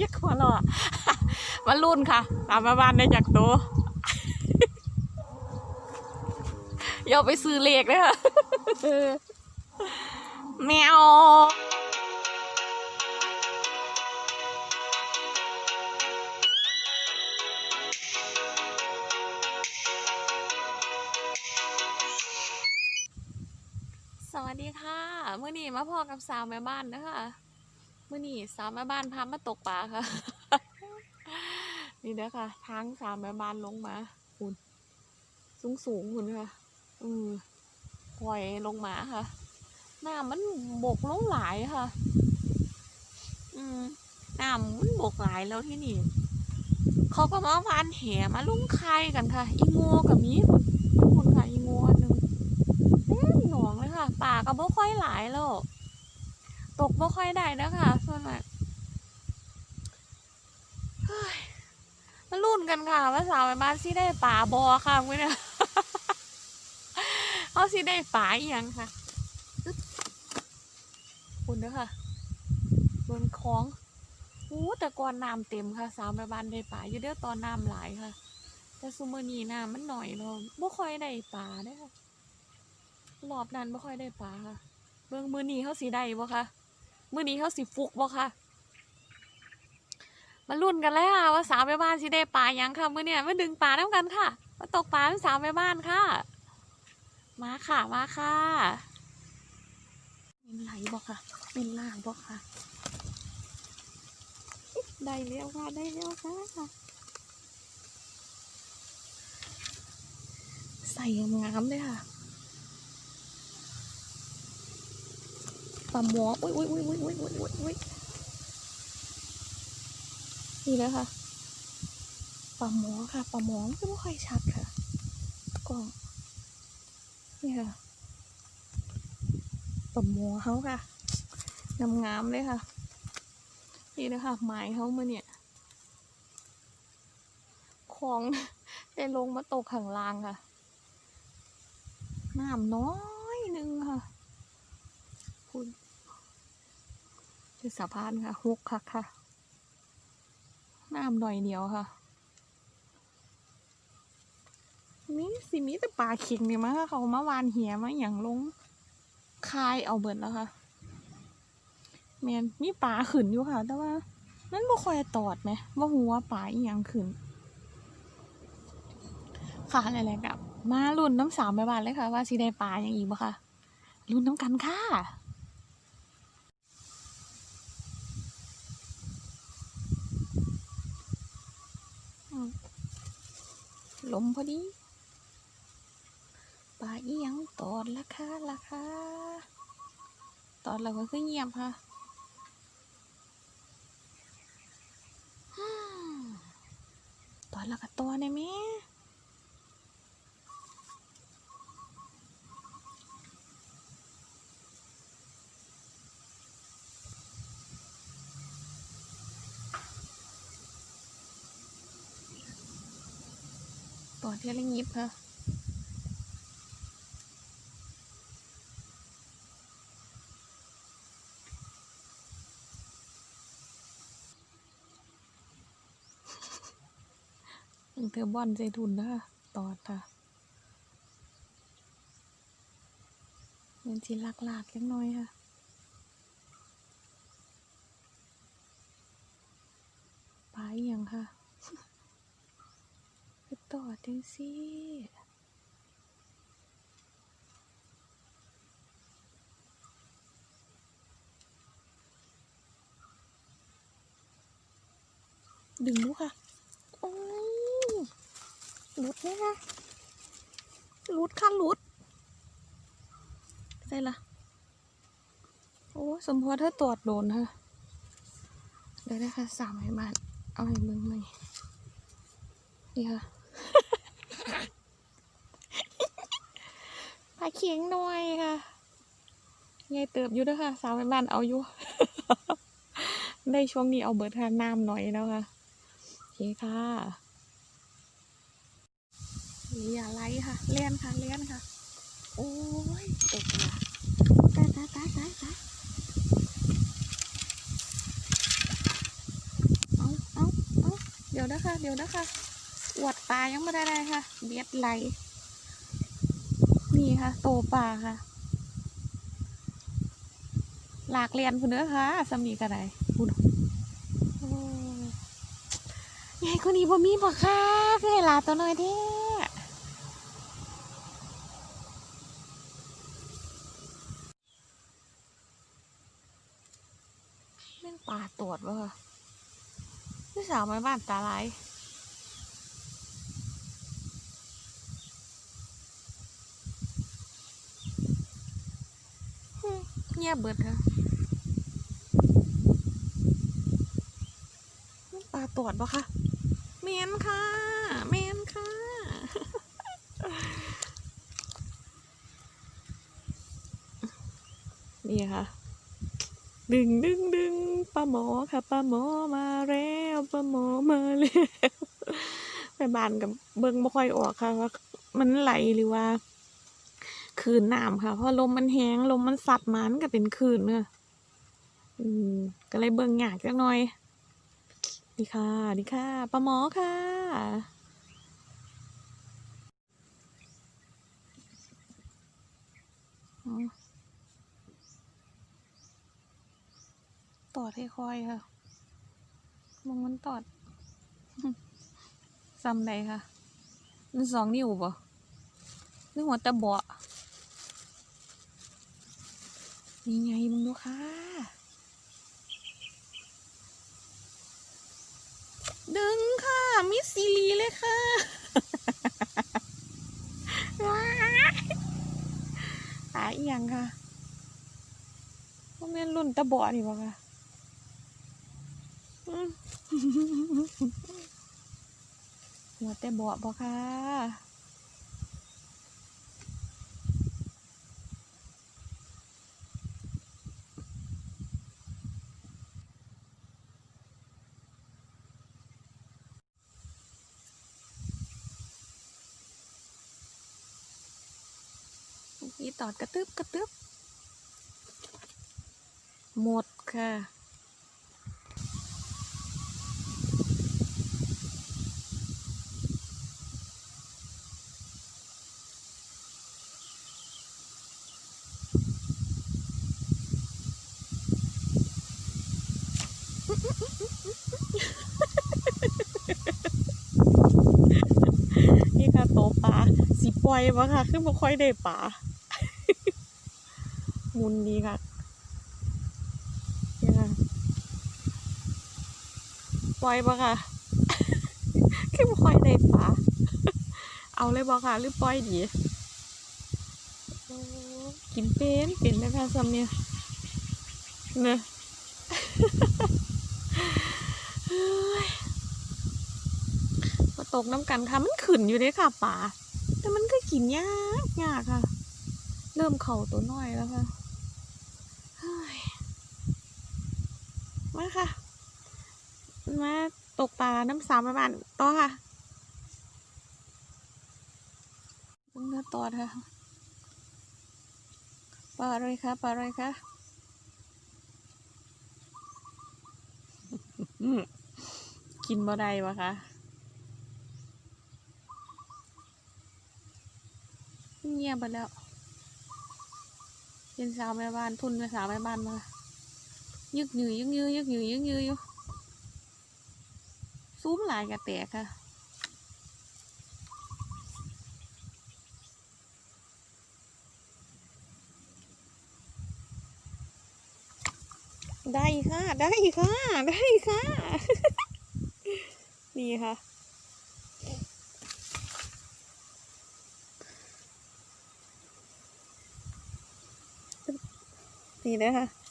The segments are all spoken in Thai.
ยักหัวเราะมารุ่นค่ะตามมาบ้านได้จากตัวอย่าไปซื้อเลขเลยค่ะแมวสวัสดีค่ะ เมื่อนี้มาพอกับสาวแม่บ้านนะคะ มื่อนี้สาวแม่บ้านพามาตกปลาค่ะ นี่เด้อค่ะทางสาวแม่บ้านลงมาคุณสูงสูงคุณค่ะอืมปล่อยลงมาค่ะน้ำมันบกลงหลายค่ะ อืมน้ำมันบกหลายแล้วที่นี่ เขาก็มาวานแหมาลุงไข่กันค่ะ อีง่กับมีคุณคุณค่ะอีง่อันหนึงเต็มหนองเลยค่ะป่าก็บ่ค่อยหลายแล้ว ตกบ่ค่อยได้แล้วค่ะส่วนมากเฮ้ยมาลุ้นกันค่ะว่าสาวแม่บ้านสิได้ป่าบอค่ะมื้อเนี่ยเอาสิได้ป่าอีหยังค่ะคุณเด้อค่ะบนคลองอู้แต่ก่อนน้ำเต็มค่ะ สาวแม่บ้านได้ป่าอยู่เด้อตอนน้ำหลายค่ะ แต่ซุมื้อนี้น้ำมันหน่อยเนาะบ่ค่อยได้ป่าเด้อค่ะรอบนั้นไม่ค่อยได้ปลาค่ะ เบิ่งมือนีเขาสีได้บ่คะ มือนี้เขาสีฟุกบ่คะมาลุ้นกันแล้วค่ะว่าสาวแม่บ้านสิได้ปลาหยังค่ะมือเนี่ยมาดึงปลาน้ำกันค่ะมาตกปลาเป็นสาวแม่บ้านค่ะ มาค่ะมาค่ะเป็นไหลบ่ค่ะ เป็นล่างบ่ค่ะได้แล้วค่ะได้แล้วค่ะใส่งามเลยค่ะ ปลาหมออุ้ยอุ้ยอุ้ยอุ้ยอุ้ยอุ้ยอุ้ยอุ้ยนี่เลยค่ะปลาหมอค่ะปลาหมอไม่ค่อยชัดค่ะกล้องนี่ค่ะปลาหมอเขาค่ะงามๆเลยค่ะ นี่เลยค่ะหมายเขามาเนี่ยของได้ลงมาตกข้างล่างค่ะน้ำน้อยหนึงค่ะ คุณ คือสะพานค่ะฮุกค่ะค่ะ น้ำหน่อยเดียวค่ะ นี่สิมีแต่ปลาเข็งเนี่ยมั้งคะเขามาวานเหียมาอย่างลงคายเอาเบิดแล้วค่ะแมนมีปลาขึ้นอยู่ค่ะ แต่ว่ามันบ่คอยตอดไหมว่าหัวปลาอีหยังขึ้นค่ะอะไรๆกับมารุ่นน้ำสามไปบานเลยค่ะ ว่าสิได้ปลาอย่างอีกบ่ค่ะ รุ่นน้ำกันค่ะ อืม ลมพอดีปลาเอียงตอดละค่ะละค่ะตอดเราก็คือเงียบค่ะตอดแล้วก็ตัวได้ไหม bỏ theo lên nhịp ha từng theo bọn dây thùn đó tọt à nên chỉ lạc lạc cái nôi ha ไปยังค่ะ ต่อจังสิดึงดูค่ะ โอ้ยหลุดไหมคะหลุดค่ะหลุดใช่ละโอ้สมพอถ้าตรวจโดนค่ะเดี๋ยวนะคะสามให้บาเอาให้เบิ่งใหม่นี่ค่ะ ปลาเคียงหน่อยค่ะยายเติบอยู่ด้วยค่ะ สาวให้บ้านเอาอยู่ ได้ช่วงนี้เอาเบิร์ดค่ะน้ำหน่อยแล้วค่ะโอเคค่ะนี่อย่าไล่ค่ะเล่นค่ะเล่นค่ะ โอ้ยตกละตายตายตายตายตายเดี๋ยวนะคะเดี๋ยวนะคะอวดปลายังไม่ได้เลยค่ะ เบียดไหล คะโตปลาค่ะ หลากเรียนคุณเด้อค่ะสมีกระไดคุณโอ้ยใหญ่กว่านี้บ่มีบ่ค่ะคือให้หลาตัวน้อยแท้แม่งปลาตรวจวะค่ะพี่สาวไม้บ้านตาลาย เงียบเบิดค่ะแม่งปลาตรวจปะคะเมียนค่ะเมียนค่ะ นี่ค่ะ ดึงดึงดึงปลาหมอค่ะปลาหมอมาแล้วปลาหมอมาแล้วไปบ้านกับเบิ้งบ่ค่อยออกค่ะว่ามันไหลหรือว่า คืนน้ำค่ะ เพราะลมมันแห้งลมมันสัดมันก็เป็นคืนเนี่ยอืมก็เลยเบิ้งหยากจักหน่อย นี่ค่ะ นี่ค่ะปลาหมอค่ะ ตอดให้คอยค่ะมองมันตอดซ้ำใดค่ะมันสองนิ้วบ่นึกหัวตะเบาะ นี่ไงมึงดูค่ะ ดึงค่ะ มิสซีรีเลยค่ะ ว้ายตายอีหยังค่ะว่าแม่นรุ่นตะเบาะนี่บ่ค่ะอืมหัวแต่เบาะบ่ค่ะ อีตอดกระตึบกระตึบหมดค่ะ นี่ค่ะโตปลาสีปล่อยบ่ค่ะคือบ่ค่อยได้ปลา มุนดีค่ะนี่ค่ะปล่อยบ่ค่ะคือบ่ค่อยได้ปลาเอาเลยบ่ค่ะหรือปล่อยดีกินเป็นเป็นไหมคะซัมเนี่ยเนอะมาตกน้ำกันค่ะ มันขึ้นอยู่เด้ค่ะป่าแต่มันก็กินยากยากค่ะ เริ่มเข่าตัวน้อยแล้วค่ะเฮ้ย มาค่ะ มาตกปลาน้ำสามไปบ้านต่อค่ะมึงเนื้อต่อค่ะปลาอะไรคะปลาอะไรคะอืมกินบ่ได้วะคะเงียบไปแล้ว เป็นสาวแม่บ้าน ทุนเป็นสาวแม่บ้านมา ยึกยือยึกยือยึกยือยึกยืออยู่ซุ้มลายกระแตกค่ะได้ค่ะ ได้ค่ะ ได้ค่ะ นี่ค่ะ นี่นะคะ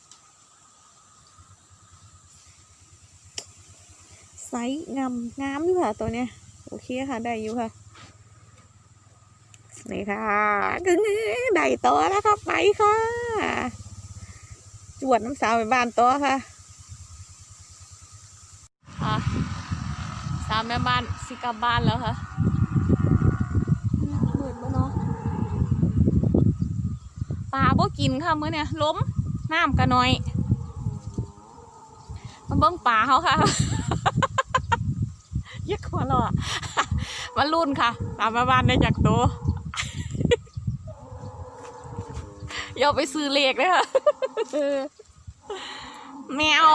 ไซส์งามงามอยู่ค่ะ ตัวเนี้ยโอเคค่ะ ได้อยู่ค่ะนี่ค่ะกึ่งได้ตัวแล้วก็ไปค่ะ จวดน้ำสาวไปบ้านตัวค่ะค่ะสามแม่บ้านสิกลับบ้านแล้วค่ะมืดปะเนาะปลาบ่กินค่ะมื้อเนี่ยล้มน้ำกะน้อยมาเบิ่งปลาเขาค่ะ ยักหัวเราะมารุ่นค่ะตามมาบ้านได้จากตัวอย่าไปซื้อเลขเลยค่ะแมว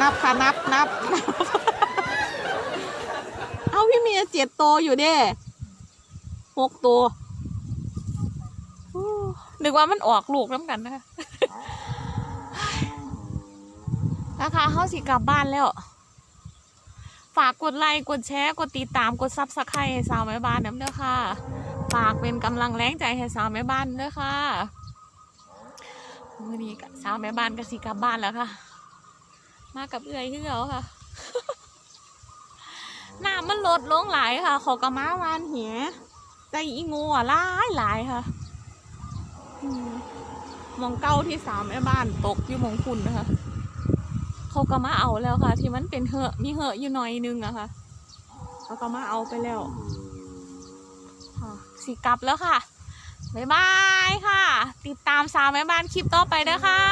นับค่ะนับนับนับ เอาพี่เมียเจ็ดตัวอยู่เด้หกตัวนึกว่ามันออกลูกน้ำกันนะคะนะคะเขาสิกลับบ้านแล้ว ฝากกดไลค์กดแชร์กดติดตามกดซับสไครต์ให้สาวแม่บ้านน้ำเด้อค่ะ ฝากเป็นกำลังแรงใจให้สาวแม่บ้านเด้อค่ะมื่อนี้สาวแม่บ้านก็สิกลับบ้านแล้วค่ะ มากับเอื้อยที่เหรอค่ะน้ำมันลดลงหลายค่ะ ขอกระม้าวานเหียใจอีงูอะหลายหลายค่ะมองเก้าที่สาวแม่บ้านตกอยู่มองคุณนะคะ เขาก็มาเอาแล้วค่ะ ที่มันเป็นเหอะมีเหอะอยู่หน่อยนึงอะค่ะเขาก็มาเอาไปแล้วสีกลับแล้วค่ะบ๊ายบายค่ะ ติดตามสาวแม่บ้านคลิปต่อไปนะค่ะ